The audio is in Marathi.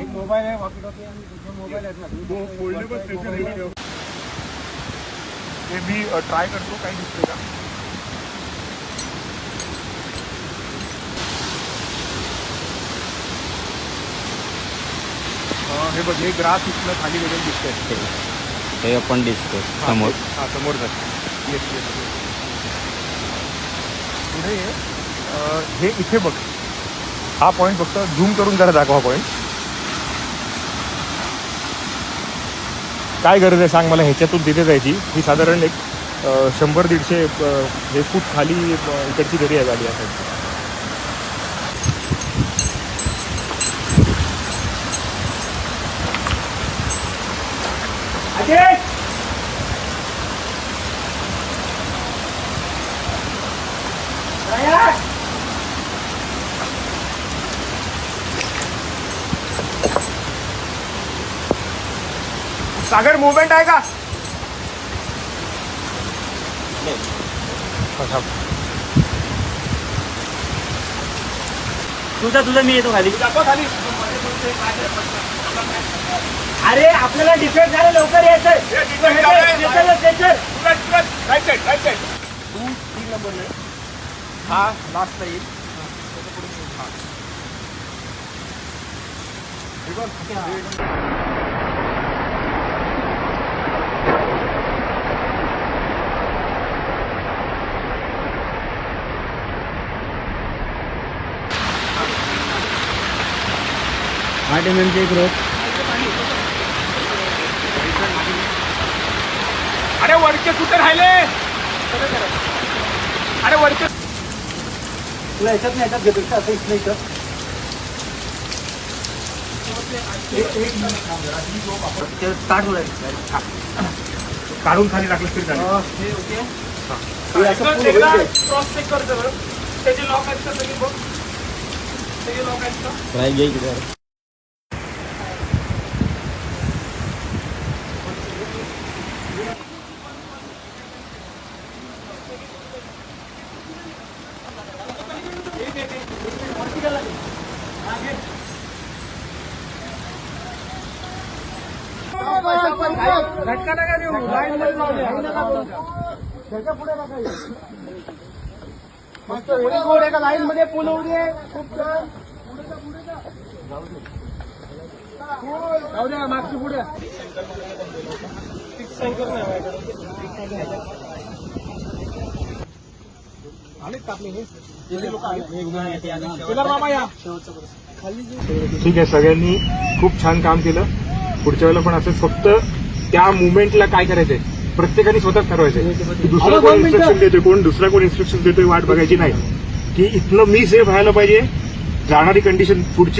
एक मोबाईल आहे वॉकी टॉकी आणि दुसरा मोबाईल आहेत ना फोल्डेबल स्टेशन हे। मी ट्राय करतो काही दिसते का बघ हे ग्रास इथलं खाली वगैरे दिसतंय हे। आपण दिसतो समोर। हा समोर जात पुढे हे इथे बघ। हा पॉईंट फक्त झूम करून जरा दाखवा पॉईंट काय गरज आहे सांग मला? ह्याच्यातून तिथे जायची. ही साधारण एक शंभर दीडशे हे फूट खाली इकडची दरी आहे गाडी असायची सागर मुवमेंट आहे का? तुझं तुझं मी येतो खाली. अरे आपल्याला डिफेक्ट झालं लवकर हे साईड तू तीन नंबर हा लास्टला येईल. त्याच्या पुढे तू. हा. हे बघ, हे- आठ एम एमचे एक रोप अरे वरचे कुठे राहिले? अरे वरचे तुला याच्यात नाही याच्यात घेतो असं इथलं इथं. काढून खाली टाकलं तरी चालेल. क्रॉस चेक करतो त्याचे लॉक आहेत का सगळे बघ. त्याचे लॉक आहेत का? झटका नका देऊ लाईन मध्ये जाऊ द्या. त्याच्या पुढे नका येऊ. मस्त व्हेरी गुड एका लाईन मध्ये पूल होऊ दे खूप छान जाऊ द्या मागची पुढे आलेत का आपले हे? लोक मामा या ठीक आहे सगळ्यांनी खूप छान काम केलं पुढच्या वेळेला पण असंच फक्त त्या मुवमेंटला काय करायचंय? प्रत्येकाने स्वतःच ठरवायचंय. की दुसरा कोण. इन्स्ट्रक्शन देतोय कोण? दुसरा कोण इन्स्ट्रक्शन देतोय? वाट बघायची नाही. की इथनं मी सेफ राहायला पाहिजे. जाणारी कंडिशन पुढची